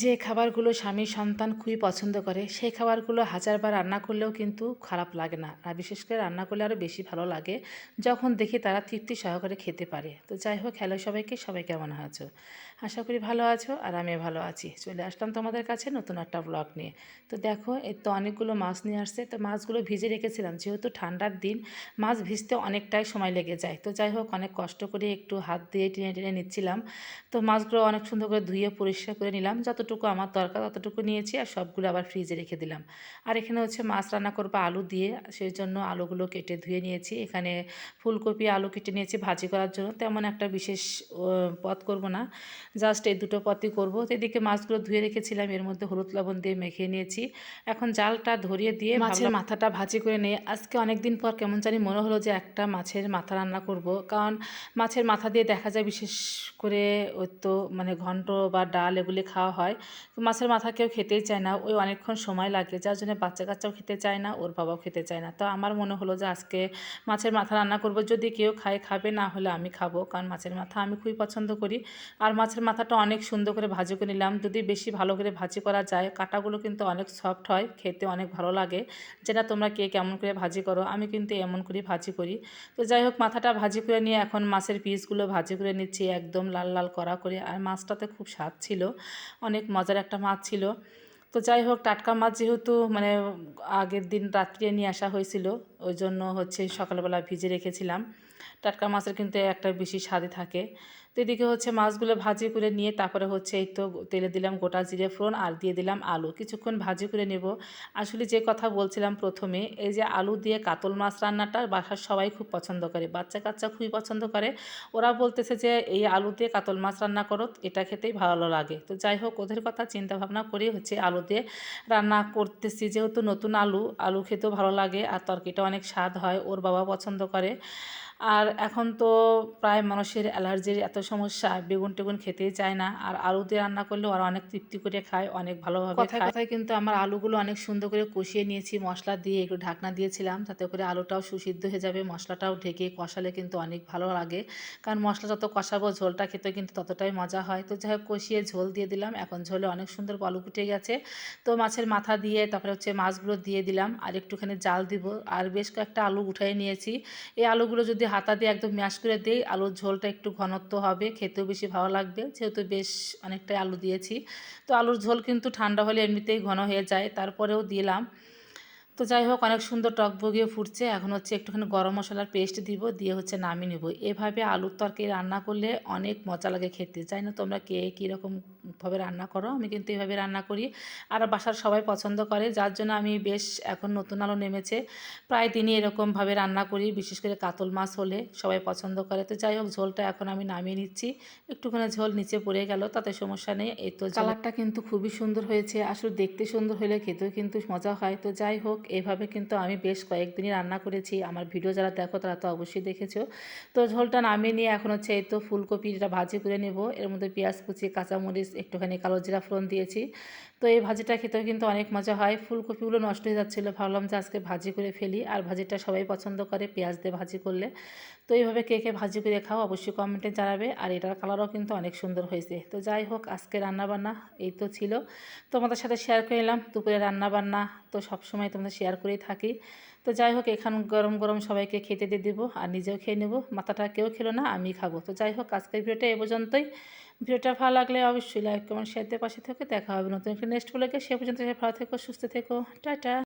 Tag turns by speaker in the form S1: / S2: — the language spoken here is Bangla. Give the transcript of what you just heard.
S1: যে খাবারগুলো স্বামী সন্তান খুবই পছন্দ করে, সেই খাবারগুলো হাজারবার রান্না করলেও কিন্তু খারাপ লাগে না। আর বিশেষ করে রান্না করলে আরও বেশি ভালো লাগে যখন দেখি তারা তৃপ্তি সহকারে খেতে পারে। তো যাই হোক, হ্যালো সবাইকে, সবাই কেমন আছো? আশা করি ভালো আছো আর আমি ভালো আছি। চলে আসলাম তোমাদের কাছে নতুন একটা ব্লগ নিয়ে। তো দেখো এর তো অনেকগুলো মাছ নিয়ে আসছে। তো মাছগুলো ভিজে রেখেছিলাম। যেহেতু ঠান্ডার দিন, মাছ ভিজতে অনেকটাই সময় লেগে যায়। তো যাই হোক, অনেক কষ্ট করে একটু হাত দিয়ে টেনে টেনে নিচ্ছিলাম। তো মাছগুলো অনেক সুন্দর করে ধুয়ে পরিষ্কার করে নিলাম। যতটুকু আমার দরকার ততটুকু নিয়েছি আর সবগুলো আবার ফ্রিজে রেখে দিলাম। আর এখানে হচ্ছে মাছ রান্না করব আলু দিয়ে সেই জন্য আলুগুলো কেটে ধুয়ে নিয়েছি। এখানে ফুলকপি আলু কেটে নিয়েছি ভাজি করার জন্য। তেমন একটা বিশেষ পথ করব না। জাস্ট এই দুটো পথই করব। তো এদিকে মাছগুলো ধুয়ে রেখেছিলাম। এর মধ্যে হলুদ লবণ দিয়ে মেখে নিয়েছি। এখন জালটা ধরিয়ে দিয়ে মাছের মাথাটা ভাজি করে নিয়ে আজকে অনেক দিন পর কেমন জানি মনে হলো যে একটা মাছের মাথা রান্না করব। কারণ মাছের মাথা দিয়ে দেখা যায় বিশেষ করে ওই তো মানে ঘন্ট বা ডাল এগুলি খাওয়া হয়। মাছের মাথা কেউ খেতেই চায় না, ওই অনেকক্ষণ সময় লাগে। যার জন্য বাচ্চা কাচ্চাও খেতে চায় না, ওর বাবাও খেতে চায় না। তো আমার মনে হলো যে আজকে মাছের মাথা রান্না করব, যদি কেউ খায়, খাবে, না হলে আমি খাব। কারণ মাছের মাথা আমি খুবই পছন্দ করি। আর মাছের মাথাটা অনেক সুন্দর করে ভাজি করে নিলাম। যদি বেশি ভালো করে ভাজি করা যায়, কাটাগুলো কিন্তু অনেক সফট হয়, খেতে অনেক ভালো লাগে। যেটা তোমরা কে কেমন করে ভাজি করো, আমি কিন্তু এমন করে, ভাজি করি। তো যাই হোক, মাথাটা ভাজি করে নিয়ে এখন মাছের পিসগুলো ভাজি করে নিচ্ছি, একদম লাল লাল করা করে। আর মাছটাতে খুব স্বাদ ছিল। অনেক মজার একটা মাছ ছিল। তো যাই হোক, টাটকা মাছ যেহেতু মানে আগের দিন রাত্রে নিয়ে আসা হয়েছিল, ওই জন্য হচ্ছে সকালবেলা ভিজে রেখেছিলাম। টাটকা মাছের কিন্তু একটা বেশি স্বাদে থাকে। তো এদিকে হচ্ছে মাছগুলো ভাজি করে নিয়ে তারপরে হচ্ছে এই তো তেলে দিলাম গোটা জিরে ফোড়ন আর দিয়ে দিলাম আলু। কিছুক্ষণ ভাজি করে নেব। আসলে যে কথা বলছিলাম প্রথমে, এই যে আলু দিয়ে কাতল মাছ রান্নাটা বাসার সবাই খুব পছন্দ করে বাচ্চা কাচ্চা খুবই পছন্দ করে। ওরা বলতেছে যে, এই আলু দিয়ে কাতল মাছ রান্না করো, এটা খেতেই ভালো লাগে। তো যাই হোক, ওদের কথা চিন্তা ভাবনা করে হচ্ছে আলু দিয়ে রান্না করতেছি। যেহেতু নতুন আলু আলু খেতেও ভালো লাগে আর তরকিটা অনেক স্বাদ হয়, ওর বাবা পছন্দ করে। আর এখন তো প্রায় মানুষের অ্যালার্জির এত সমস্যা বেগুন টেগুন খেতেই চায় না। আর আলু দিয়ে রান্না করলেও আর অনেক তৃপ্তি করে খায় অনেক ভালোভাবে খায়। কথায় কিন্তু আমার আলুগুলো অনেক সুন্দর করে কষিয়ে নিয়েছি মশলা দিয়ে একটু ঢাকনা দিয়েছিলাম তাতে করে আলুটাও সুসিদ্ধ হয়ে যাবে মশলাটাও ঢেকে কষালে কিন্তু অনেক ভালো লাগে। কারণ মশলা যত কষাবো ঝোলটা খেতে কিন্তু ততটাই মজা হয়। তো যাই হোক কষিয়ে ঝোল দিয়ে দিলাম। এখন ঝোলে অনেক সুন্দর আলু ফুটে গেছে। তো মাছের মাথা দিয়ে তারপরে হচ্ছে মাছগুলো দিয়ে দিলাম। আর একটুখানি জাল দিব। আর বেশ কয়েকটা আলু উঠাই নিয়েছি। এই আলুগুলো যদি হাতা দিয়ে একদম ম্যাশ করে দিই আলুর ঝোলটা একটু ঘনত্ব হবে। খেতেও বেশি ভালো লাগবে। যেহেতু বেশ অনেকটাই আলু দিয়েছি। তো আলুর ঝোল কিন্তু ঠান্ডা হলে এমনিতেই ঘন হয়ে যায়, তারপরেও দিলাম। তো যাই হোক, অনেক সুন্দর টক বগিয়ে ফুটছে। এখন হচ্ছে একটুখানি গরম মশলার পেস্ট দিব, দিয়ে হচ্ছে নামিয়ে নেব। এভাবে আলুর তরকারি রান্না করলে অনেক মজা লাগে খেতে। চাই না তোমরা কে কীরকমভাবে রান্না করো, আমি কিন্তু এভাবে রান্না করি। আর বাসার সবাই পছন্দ করে, যার জন্য আমি বেশ এখন নতুন আলো নেমেছে। প্রায় দিনই এরকমভাবে রান্না করি, বিশেষ করে কাতল মাছ হলে সবাই পছন্দ করে। তো যাই হোক, ঝোলটা এখন আমি নামিয়ে নিচ্ছি। একটুখানি ঝোল নিচে পড়ে গেল, তাতে সমস্যা নেই। এই তো কালারটা কিন্তু খুবই সুন্দর হয়েছে। আসলে দেখতে সুন্দর হলে খেতেও কিন্তু মজা হয়। তো যাই হোক, এভাবে কিন্তু আমি বেশ কয়েকদিনই রান্না করেছি। আমার ভিডিও যারা দেখো, তারা তো অবশ্যই দেখেছ। তো ঝোলটা নামিয়ে নিয়ে এখন হচ্ছে এই তো ফুলকপি যেটা ভাজি করে নেব। এর মধ্যে পেঁয়াজ কুচি, কাঁচামরিচ একটুখানি কালো জিরা ফোড়ন দিয়েছি। তো এই ভাজিটা খেতেও কিন্তু অনেক মজা হয়। ফুলকপিগুলো নষ্ট হয়ে যাচ্ছিল। ভাবলাম যে আজকে ভাজি করে ফেলি। আর ভাজিটা সবাই পছন্দ করে পেঁয়াজ দিয়ে ভাজি করলে। তো এইভাবে কে কে ভাজি করে খাও অবশ্যই কমেন্টে জানাবে। আর এটার কালারও কিন্তু অনেক সুন্দর হয়েছে। তো যাই হোক, আজকে রান্নাবান্না এই তো ছিল। তোমাদের সাথে শেয়ার করে নিলাম। দুপুরে রান্নাবান্না তো সবসময় তোমাদের শেয়ার করেই থাকি। তো যাই হোক, এখান গরম গরম সবাইকে খেতে দিয়ে দেবো। আর নিজেও খেয়ে নেব। মাথাটা কেউ খেলো না আমি খাব। তো যাই হোক, আজকের ভিডিওটা এ পর্যন্তই। ভিডিওটা ভালো লাগলে অবশ্যই লাইক কমেন্ট শেয়ার দিয়ে পাশে থেকে দেখা হবে। নতুন একটা নেক্সট বলে সে পর্যন্ত সে ভালো থেকো, সুস্থ থেকো। টাটা।